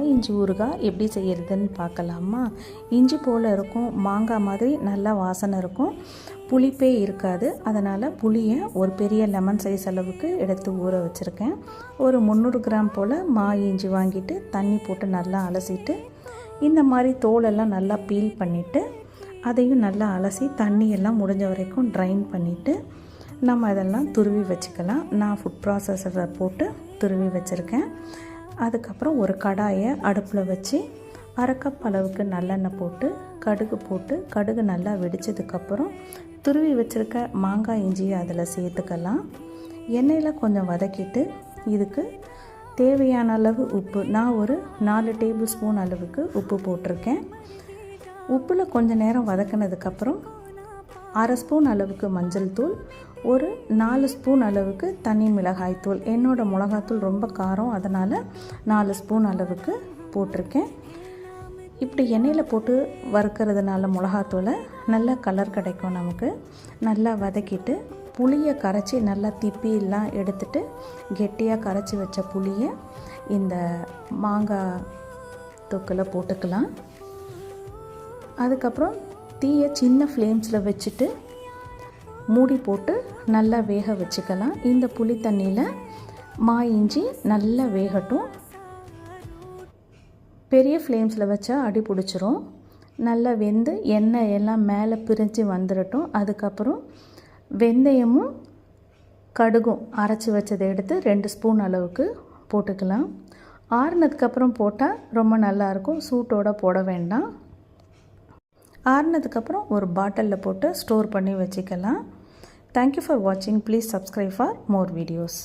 இஞ்சி ஊறுகாய் எப்படி செய்கிறதுன்னு பார்க்கலாமா? இஞ்சி போல் இருக்கும் மாங்காய் மாதிரி நல்லா வாசனை இருக்கும். புளிப்பே இருக்காது. அதனால் புளியை ஒரு பெரிய லெமன் சைஸ் அளவுக்கு எடுத்து ஊற வச்சுருக்கேன். ஒரு முந்நூறு கிராம் போல் மா இஞ்சி வாங்கிட்டு தண்ணி போட்டு நல்லா அலசிட்டு இந்த மாதிரி தோலெல்லாம் நல்லா பீல் பண்ணிவிட்டு அதையும் நல்லா அலசி தண்ணியெல்லாம் முடிஞ்ச வரைக்கும் ட்ரைன் பண்ணிவிட்டு நம்ம அதெல்லாம் துருவி வச்சுக்கலாம். நான் ஃபுட் ப்ராசஸரை போட்டு துருவி வச்சுருக்கேன். அதுக்கப்புறம் ஒரு கடாயை அடுப்பில் வச்சு அரைக்கப் அளவுக்கு நல்லெண்ணெய் போட்டு கடுகு போட்டு கடுகு நல்லா வெடித்ததுக்கப்புறம் துருவி வச்சுருக்க மாங்காய் இஞ்சியை அதில் சேர்த்துக்கலாம். எண்ணெயில் கொஞ்சம் வதக்கிட்டு இதுக்கு தேவையான அளவு உப்பு நான் ஒரு நாலு டேபிள் ஸ்பூன் அளவுக்கு உப்பு போட்டிருக்கேன். உப்பில் கொஞ்சம் நேரம் வதக்கினதுக்கப்புறம் அரை ஸ்பூன் அளவுக்கு மஞ்சள் தூள் ஒரு நாலு ஸ்பூன் அளவுக்கு தனி மிளகாய்த்தூள் என்னோடய மிளகாத்தூள் ரொம்ப காரம் அதனால் நாலு ஸ்பூன் அளவுக்கு போட்டிருக்கேன். இப்படி எண்ணெயில் போட்டு வறுக்கிறதுனால மிளகாத்தூளை நல்லா கலர் கிடைக்கும் நமக்கு. நல்லா வதக்கிட்டு புளியை கரைச்சி நல்லா திப்பிலாம் எடுத்துட்டு கெட்டியாக கரைச்சி வச்ச புளியை இந்த மாங்காய் தொக்கில் போட்டுக்கலாம். அதுக்கப்புறம் தீயை சின்ன ஃப்ளேம்ஸில் வச்சுட்டு மூடி போட்டு நல்லா வேக வச்சுக்கலாம். இந்த புளி தண்ணியில் மா இஞ்சி நல்லா வேகட்டும். பெரிய ஃப்ளேம்ஸில் வச்சா அடி பிடிச்சிரும். நல்லா வெந்து எண்ணெய் எல்லாம் மேலே பிரிஞ்சு வந்துடட்டும் அதுக்கப்புறம் வெந்தயமும் கடுகும் அரைச்சி வச்சதை எடுத்து ரெண்டு ஸ்பூன் அளவுக்கு போட்டுக்கலாம். ஆறுனதுக்கப்புறம் போட்டால் ரொம்ப நல்லாயிருக்கும் சூட்டோடு போட வேண்டாம். ஆறுனதுக்கப்புறம் ஒரு பாட்டிலில் போட்டு ஸ்டோர் பண்ணி வச்சுக்கலாம். தேங்க்யூ ஃபார் வாட்சிங் please subscribe for more videos